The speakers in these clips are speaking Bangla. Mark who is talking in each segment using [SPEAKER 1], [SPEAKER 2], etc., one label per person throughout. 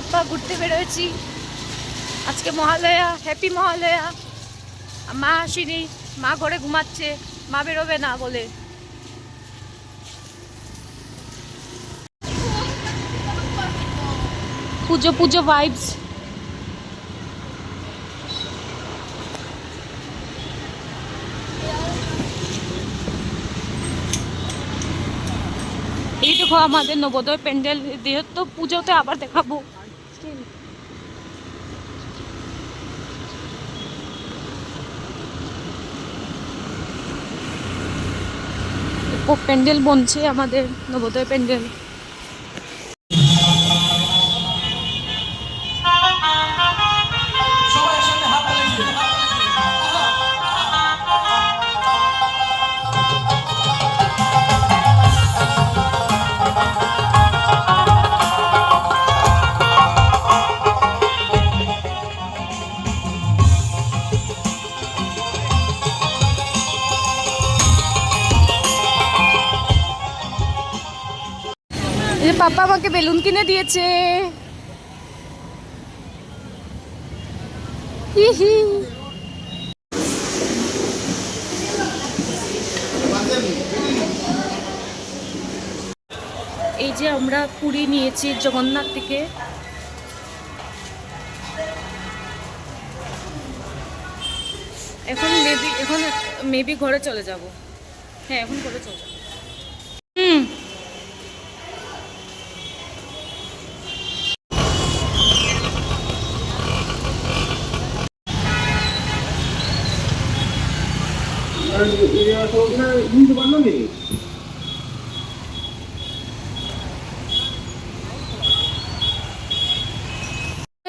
[SPEAKER 1] পাপ্পা ঘুরতে বেরোয়েছি। আজকে মহালয়া হ্যাপি মহালয়া। মা আসেনি, মা ঘরে ঘুমাচ্ছে, মা বেরোবে না বলে। পুজো পুজো ভাইবস এই দেখো আমাদের নবোদয় প্যান্ডেল তো পুজোতে আবার দেখাবো। প্যান্ডেল বনছে আমাদের নবোদয় প্যান্ডেল। পাপা আমাকে বেলুন কিনে দিয়েছে। এই যে আমরা পুরী নিয়েছি জগন্নাথ থেকে এখন মেবি এখন মেবি ঘরে চলে যাব। হ্যাঁ এখন ঘরে চলে যাব।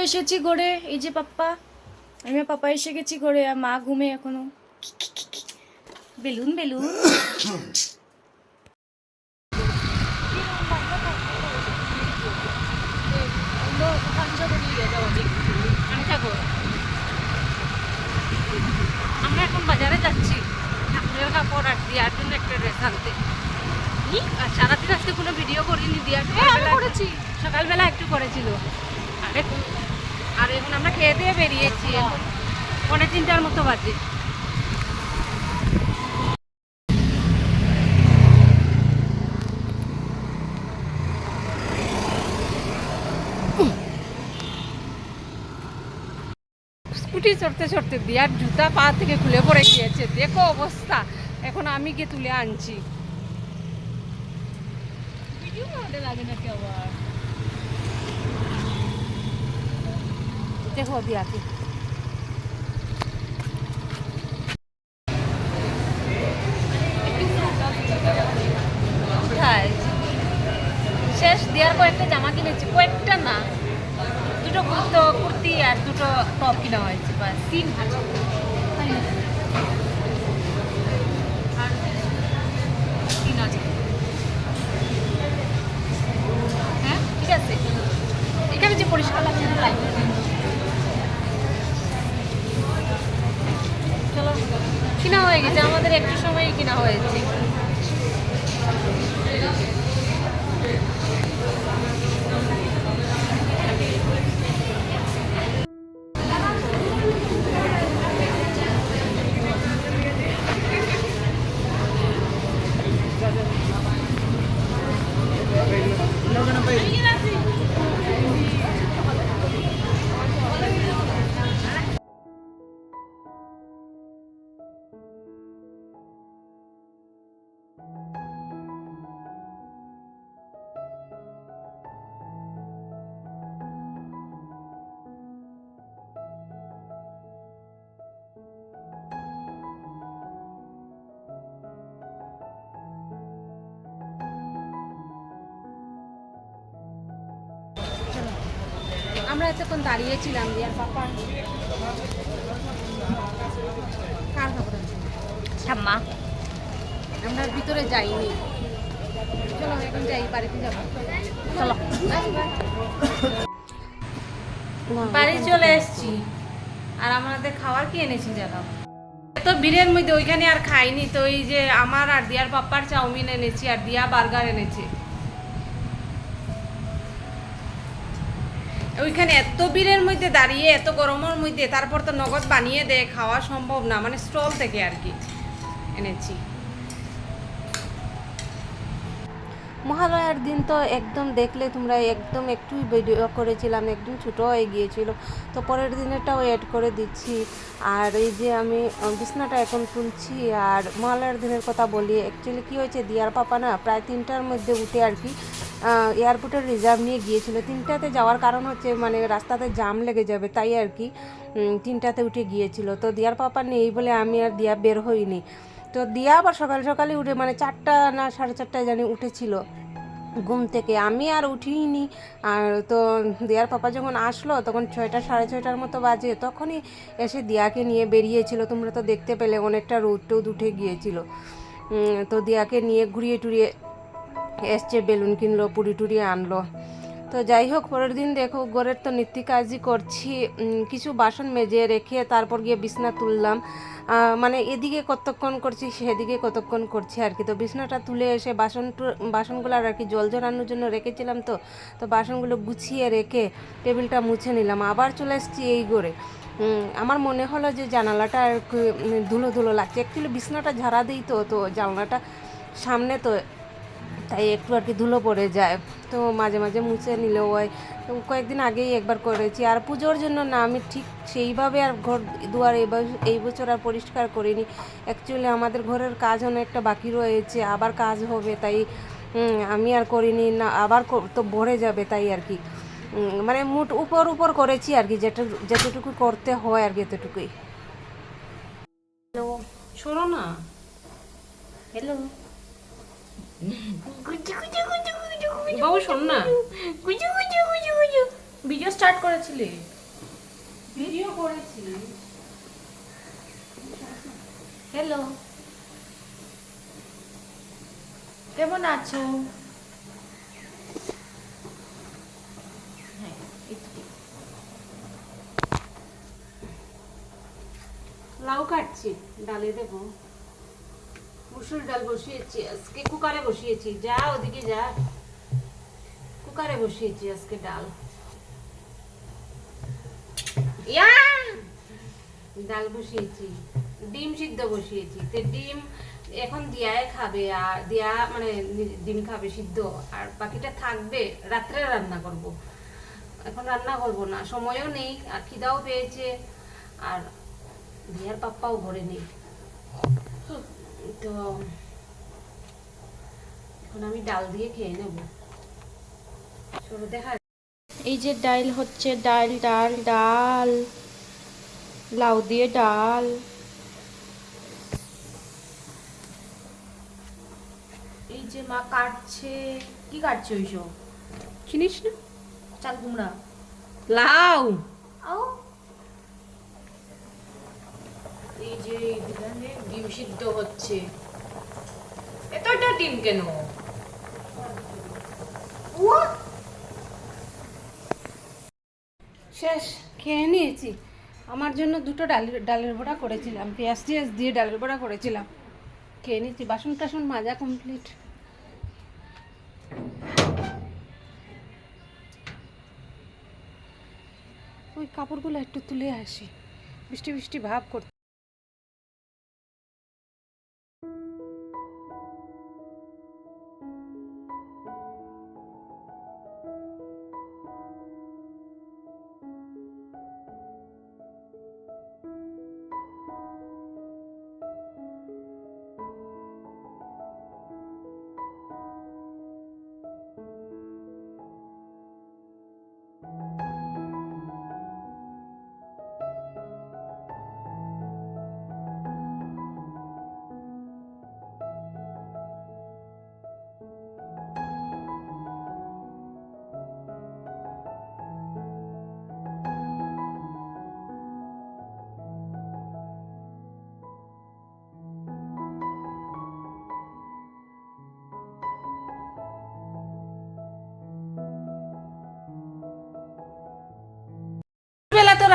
[SPEAKER 1] এসেছি ঘরে, এই যে পাপ্পা। আমি পাপা এসে গেছি ঘরে, আর মা ঘুমে এখনও। বেলুন বেলুন আমরা এখন বাজারে যাচ্ছি ঠাকুরের কাপড় আর দিয়ার জন্য একটা ড্রেস আনতে আর সারাদিন আজকে কোনো ভিডিও করিনি দিয়ার সকালবেলা করেছি সকালবেলা একটু করেছিল। আর এখন আর এখন আমরা খেয়ে দিয়ে বেরিয়েছি। পনেরো তিনটার মতো বাজে। স্কুটি চড়তে চড়তে দিয়ার জুতা পা থেকে খুলে পড়ে গিয়েছে। দেখো অবস্থা। এখন আমি গিয়ে তুলে আনছি। ভিডিও লাগে নাকি আবার দেখো দিয়াকে কোথায়? শেষ, দেওয়ার কয়েকটা জামা কিনেছি, কয়েকটা না। দুটো কুর্তো, কুর্তি আর দুটো টপ কিনা হয়েছে, বাস, তিন হাজার হ্যাঁ ঠিক আছে। এখানে যে পরিষ্কার লাগছে কিনা হয়ে গেছে আমাদের একটু সময় কিনা হয়েছে। আমরা এতক্ষণ দাঁড়িয়েছিলাম দিয়ার পাপা কার খবর ঠাম্মা। আমরা ভিতরে যাইনি। চলো এখন যাই বাড়িতে যাব। চলো। বাড়ি চলে এসেছি। আর আমাদের খাবার কি এনেছি জানো? তো ভিড়ের মধ্যে ওইখানে আর খাইনি তো এই যে আমার আর দিয়ার পাপ্পার চাউমিন এনেছি আর দিয়া বার্গার এনেছি।
[SPEAKER 2] ওইখানে এত ভিড়ের মধ্যে দাঁড়িয়ে, এত গরমের মধ্যে, তারপর তো নগদ বানিয়ে দেয় খাওয়া সম্ভব না মানে স্টল থেকে আর কি এনেছি।
[SPEAKER 3] মহালয়ার দিন তো একদম দেখলে তোমরা একদম একটু ভিডিও করেছিলাম, একদম ছোটো হয়ে গিয়েছিল। তো পরের দিনেরটাও অ্যাড করে দিচ্ছি। আর এই যে আমি বিছনাটা এখন তুলছি। আর মহালয়ার দিনের কথা বলি অ্যাকচুয়ালি কী হয়েছে, দিয়ার পাপা না প্রায় তিনটার মধ্যে উঠে আর কি এয়ারপোর্টের রিজার্ভ নিয়ে গিয়েছিল। তিনটাতে যাওয়ার কারণ হচ্ছে মানে রাস্তাতে জাম লেগে যাবে, তাই আর কি তিনটাতে উঠে গিয়েছিল। তো দিয়ার পাপা নেই বলে আমি আর দিয়া বের হইনি। তো দিয়া আবার সকাল সকালে উঠে মানে চারটা না সাড়ে চারটায় জানি উঠেছিল। ঘুম থেকে। আমি আর উঠিনি আর তো দিয়ার পাপা যখন আসলো, তখন ছয়টা, সাড়ে ছয়টার মতো বাজে। তখনই এসে দিয়াকে নিয়ে বেরিয়েছিল। তোমরা তো দেখতে পেলে, অনেকটা রোদ টোদ উঠে গিয়েছিল। তো দিয়াকে নিয়ে ঘুরিয়ে টুরিয়ে এসছে, বেলুন কিনলো, পুরি টুরি আনলো। তো যাই হোক, পরের দিন দেখো ঘরের তো নিত্য কাজই করছি কিছু বাসন মেজে রেখে তারপর গিয়ে বিছনা তুললাম। মানে এদিকে কতক্ষণ করছি, সেদিকে কতক্ষণ করছি আর কি। তো বিছনাটা তুলে এসে বাসন বাসনগুলো আর কি জল জড়ানোর জন্য রেখেছিলাম তো। তো বাসনগুলো গুছিয়ে রেখে টেবিলটা মুছে নিলাম। আবার চলে এসেছি এই ঘরে। আমার মনে হলো যে জানালাটা আর ধুলো ধুলো লাগছে। অ্যাকচুয়ালি বিছনাটা ঝাড়া দিই তো তো জানলাটা সামনে তো, তাই একটু আর কি ধুলো পড়ে যায়। তো মাঝে মাঝে মুছে নিলেও হয়। তো কয়েকদিন আগেই একবার করেছি। আর পুজোর জন্য না আমি ঠিক সেইভাবে আর ঘর দুয়ার এই বছর আর পরিষ্কার করিনি। অ্যাকচুয়ালি আমাদের ঘরের কাজ অনেকটা বাকি রয়েছে আবার কাজ হবে তাই আমি আর করিনি না আবার তো ভরে যাবে তাই আর কি। মানে মুঠ উপর উপর করেছি আর কি যেটা যেতটুকু করতে হয় আর কি এতটুকুই। হ্যালো
[SPEAKER 2] শোনো না।
[SPEAKER 3] হ্যালো
[SPEAKER 2] বাবু শোন না।
[SPEAKER 1] ভিডিও স্টার্ট করেছিলি?
[SPEAKER 2] ভিডিও করেছি
[SPEAKER 1] হ্যালো কেমন আছো? হ্যাঁ।
[SPEAKER 2] লাউ কাটছি ডালে দেবো। মুসুর ডাল বসিয়েছি, আজকে কুকারে বসিয়েছি, যা ওদিকে যা। কুকারে বসিয়েছি আজকে ডাল। ডাল বসিয়েছি, ডিম সিদ্ধ বসিয়েছি, তো ডিম এখন দিয়ায় খাবে, আর দিয়া মানে ডিম খাবে সিদ্ধ, আর বাকিটা থাকবে, রাত্রে রান্না করব। এখন রান্না করব না, সময়ও নেই, আর খিদাও পেয়েছে, আর দিয়ার পাপ্পাও ঘরে নেই। তো এখন আমি ডাল দিয়ে খেয়ে নেব। চলো দেখা
[SPEAKER 1] এই যে ডাল হচ্ছে ডাল ডাল ডাল। লাউ দিয়ে ডাল। এই যে মা কাটছে কি কাটছে ওইসব?
[SPEAKER 2] চিনিস না?
[SPEAKER 1] চাল কুমড়া।
[SPEAKER 2] লাউ!
[SPEAKER 1] আও
[SPEAKER 2] এই যে সিদ্ধ হচ্ছে। এতটা কেন? শেষ, খেয়ে নিয়েছি। আমার জন্য দুটো ডালের ডালের বড়া করেছিলাম, পেঁয়াজ টিয়াজ দিয়ে ডালের বড়া করেছিলাম। খেয়ে নিয়েছি, বাসন টাসন মাজা কমপ্লিট ওই কাপড়গুলো একটু তুলে আসি। বৃষ্টি বৃষ্টি ভাব করতে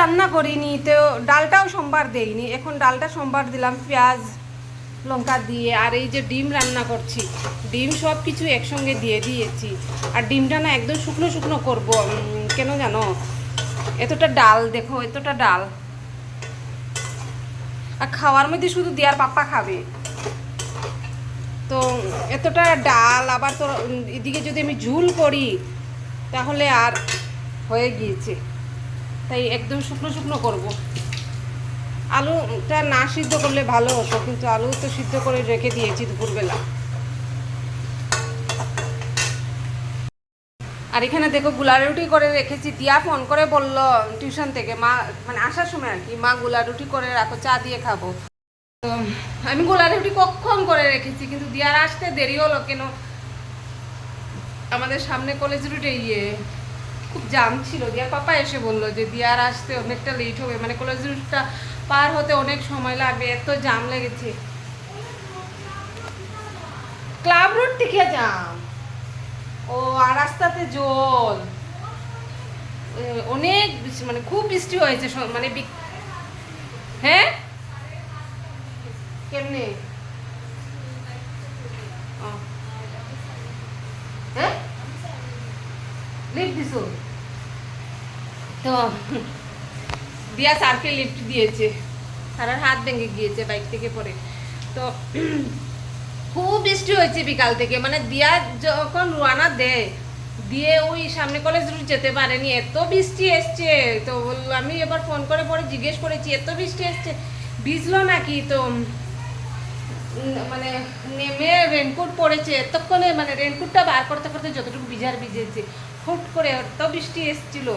[SPEAKER 2] রান্না করিনি, তো ডালটাও সোমবার দেইনি। এখন ডালটা সোমবার দিলাম, পেঁয়াজ, লঙ্কা দিয়ে, আর এই যে ডিম রান্না করছি, ডিম সব কিছু একসঙ্গে দিয়ে দিয়েছি। আর ডিমটা না একদম শুকনো শুকনো করব কেন জানো?
[SPEAKER 3] এতটা ডাল, দেখো, এতটা ডাল। আর খাওয়ার মধ্যে শুধু দিয়ার পাপ্পা খাবে। তো, এতটা ডাল, আবার তো এদিকে যদি আমি ঝুল করি, তাহলে আর হয়ে গিয়েছে। তাই একদম শুকনো শুকনো করব। আলুটা না সিদ্ধ করলে ভালো হতো, কিন্তু আলু তো সিদ্ধ করে রেখে দিয়েছি দুপুরবেলা। আর এখানে দেখো গুলা রুটি করে রেখেছি। দিয়া ফোন করে বলল টিউশন থেকে, মা মানে আসার সময় আর কি, মা গুলা রুটি করে রাখো, চা দিয়ে খাব। আমি গোলা রুটি কখন করে রেখেছি, কিন্তু দিয়ার আসতে দেরি হলো কেন? আমাদের সামনে কলেজ রুটে ইয়ে। খুব জাম ছিল। দিয়ার পাপা এসে বলল যে, দিয়ার আসতে অনেকটা লেট হবে। মানে কলেজ রুটটা পার হতে অনেক সময় লাগবে, এত জাম লেগেছে। ক্লাব রুট থেকে জাম ও, আর রাস্তাতে জল। অনেক মানে খুব বৃষ্টি হয়েছে মানে হ্যাঁ? কেমনে ও। হ্যাঁ দিয়া স্যারকে লিফট দিয়েছে। হাত ভেঙে গিয়েছে বাইক থেকে পড়ে। তো, খুব বৃষ্টি হয়েছে বিকাল থেকে। মানে দিয়া যখন রোয়ানা দেয়, দিয়ে ওই সামনে কলেজ রুট যেতে পারেনি, এত বৃষ্টি এসছে। তো আমি এবার ফোন করে পরে জিজ্ঞেস করেছি, এত বৃষ্টি এসছে? ভিজলো নাকি? তো মানে নেমে রেনকোট পড়েছে। এতক্ষণে মানে রেনকোটটা বার করতে করতে যতটুকু ভিজার ভিজেছে। হুট করে এত বৃষ্টি এসছিল।